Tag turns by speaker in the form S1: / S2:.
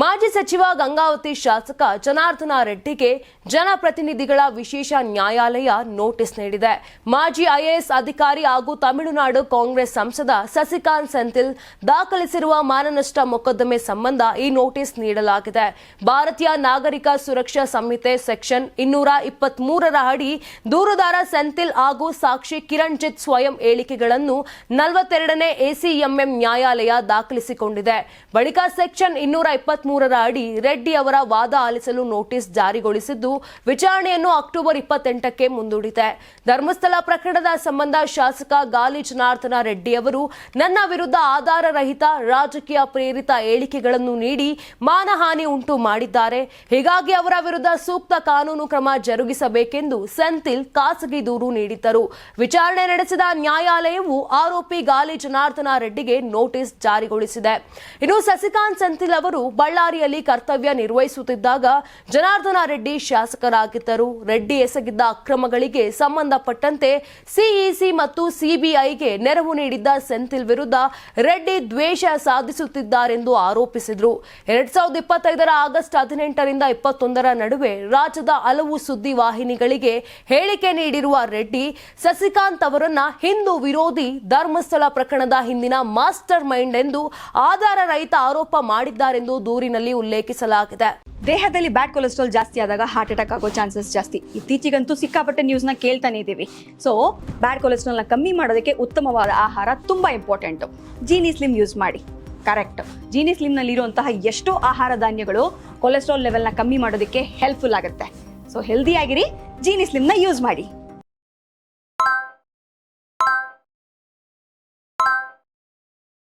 S1: ಮಾಜಿ ಸಚಿವ ಗಂಗಾವತಿ ಶಾಸಕ ಜನಾರ್ದನ ರೆಡ್ಡಿಗೆ ಜನಪ್ರತಿನಿಧಿಗಳ ವಿಶೇಷ ನ್ಯಾಯಾಲಯ ನೋಟಿಸ್ ನೀಡಿದೆ. ಮಾಜಿ ಐಎಎಸ್ ಅಧಿಕಾರಿ ಹಾಗೂ ತಮಿಳುನಾಡು ಕಾಂಗ್ರೆಸ್ ಸಂಸದ ಸಸಿಕಾಂತ್ ಸೆಂಥಿಲ್ ದಾಖಲಿಸಿರುವ ಮಾನನಷ್ಟ ಮೊಕದ್ದಮೆ ಸಂಬಂಧ ಈ ನೋಟಿಸ್ ನೀಡಲಾಗಿದೆ. ಭಾರತೀಯ ನಾಗರಿಕ ಸುರಕ್ಷಾ ಸಂಹಿತೆ ಸೆಕ್ಷನ್ ಇನ್ನೂರ ಇಪ್ಪತ್ಮೂರರ ಅಡಿ ದೂರುದಾರ ಸೆಂಥಿಲ್ ಹಾಗೂ ಸಾಕ್ಷಿ ಕಿರಣ್ಜಿತ್ ಸ್ವಯಂ ಹೇಳಿಕೆಗಳನ್ನು ನಲವತ್ತೆರಡನೇ ಎಸಿಎಂಎಂ ನ್ಯಾಯಾಲಯ ದಾಖಲಿಸಿಕೊಂಡಿದೆ. ಬಳಿಕ ಸೆಕ್ಷನ್ ಇನ್ನೂರ ಇಪ್ಪತ್ಮೂರರ ಅಡಿ ರೆಡ್ಡಿ ಅವರ ವಾದ ಆಲಿಸಲು ನೋಟಿಸ್ ಜಾರಿಗೊಳಿಸಿದ್ದು, ವಿಚಾರಣೆಯನ್ನು ಅಕ್ಟೋಬರ್ ಇಪ್ಪತ್ತೆಂಟಕ್ಕೆ ಮುಂದೂಡಿದೆ. ಧರ್ಮಸ್ಥಳ ಪ್ರಕರಣದ ಸಂಬಂಧ ಶಾಸಕ ಗಾಲಿ ಜನಾರ್ದನ ರೆಡ್ಡಿ ಅವರು, ನನ್ನ ವಿರುದ್ಧ ಆಧಾರರಹಿತ ರಾಜಕೀಯ ಪ್ರೇರಿತ ಹೇಳಿಕೆಗಳನ್ನು ನೀಡಿ ಮಾನಹಾನಿ ಉಂಟು ಮಾಡಿದ್ದಾರೆ. ಹೀಗಾಗಿ ಅವರ ವಿರುದ್ಧ ಸೂಕ್ತ ಕಾನೂನು ಕ್ರಮ ಜರುಗಿಸಬೇಕೆಂದು ಸೆಂಥಿಲ್ ಖಾಸಗಿ ದೂರು ನೀಡಿದ್ದರು. ವಿಚಾರಣೆ ನಡೆಸಿದ ನ್ಯಾಯಾಲಯವು ಆರೋಪಿ ಗಾಲಿ ಜನಾರ್ದನ ರೆಡ್ಡಿಗೆ ನೋಟಿಸ್ ಜಾರಿಗೊಳಿಸಿದೆ. ಇನ್ನು ಸಸಿಕಾಂತ್ ಸೆಂಥಿಲ್ ಅವರು ಬಳ್ಳಾರಿಯಲ್ಲಿ ಕರ್ತವ್ಯ ನಿರ್ವಹಿಸುತ್ತಿದ್ದಾಗ ಜನಾರ್ದನ ರೆಡ್ಡಿ ಶಾಸಕರಾಗಿದ್ದರು. ರೆಡ್ಡಿ ಎಸಗಿದ್ದ ಅಕ್ರಮಗಳಿಗೆ ಸಂಬಂಧಪಟ್ಟಂತೆ ಸಿಇಸಿ ಮತ್ತು ಸಿಬಿಐಗೆ ನೆರವು ನೀಡಿದ್ದ ಸೆಂಥಿಲ್ ವಿರುದ್ಧ ರೆಡ್ಡಿ ದ್ವೇಷ ಸಾಧಿಸುತ್ತಿದ್ದಾರೆಂದು ಆರೋಪಿಸಿದರು. ಎರಡ್ ಸಾವಿರದ ಇಪ್ಪತ್ತೈದರ ಆಗಸ್ಟ್ ಹದಿನೆಂಟರಿಂದ ಇಪ್ಪತ್ತೊಂದರ ನಡುವೆ ರಾಜ್ಯದ ಹಲವು ಸುದ್ದಿ ವಾಹಿನಿಗಳಿಗೆ ಹೇಳಿಕೆ ನೀಡಿರುವ ರೆಡ್ಡಿ, ಸಸಿಕಾಂತ್ ಅವರನ್ನ ಹಿಂದೂ ವಿರೋಧಿ ಧರ್ಮಸ್ಥಳ ಪ್ರಕರಣದ ಹಿಂದಿನ ಮಾಸ್ಟರ್ ಮೈಂಡ್ ಎಂದು ಆಧಾರ ರಹಿತ ಆರೋಪ ಮಾಡಿದ್ದಾರೆಂದು ದೂರಿನಲ್ಲಿ ಉಲ್ಲೇಖಿಸಲಾಗಿದೆ.
S2: ದೇಹದಲ್ಲಿ ಬ್ಯಾಡ್ ಕೊಲೆಸ್ಟ್ರಾಲ್ ಜಾಸ್ತಿ ಆದಾಗ ಹಾರ್ಟ್ ಅಟ್ಯಾಕ್ ಆಗೋ ಚಾನ್ಸಸ್ ಜಾಸ್ತಿ. ಇತ್ತೀಚೆಗಂತೂ ಸಿಕ್ಕಾಪಟ್ಟೆ ನ್ಯೂಸ್ನ ಕೇಳ್ತಾನೆ ಇದ್ದೀವಿ. ಸೊ ಬ್ಯಾಡ್ ಕೊಲೆಸ್ಟ್ರಾಲ್ನ ಕಮ್ಮಿ ಮಾಡೋದಕ್ಕೆ ಉತ್ತಮವಾದ ಆಹಾರ ತುಂಬ ಇಂಪಾರ್ಟೆಂಟು ಜೀನಿ ಸ್ಲಿಮ್ ಯೂಸ್ ಮಾಡಿ. ಕರೆಕ್ಟ್ ಜೀನಿ ಸ್ಲಿಮ್ನಲ್ಲಿರುವಂತಹ ಎಷ್ಟೋ ಆಹಾರ ಧಾನ್ಯಗಳು ಕೊಲೆಸ್ಟ್ರಾಲ್ ಲೆವೆಲ್ನ ಕಮ್ಮಿ ಮಾಡೋದಕ್ಕೆ ಹೆಲ್ಪ್ಫುಲ್ ಆಗುತ್ತೆ. ಸೊ ಹೆಲ್ದಿ ಆಗಿರಿ ಜೀನಿ ಸ್ಲಿಮ್ನ ಯೂಸ್ ಮಾಡಿ.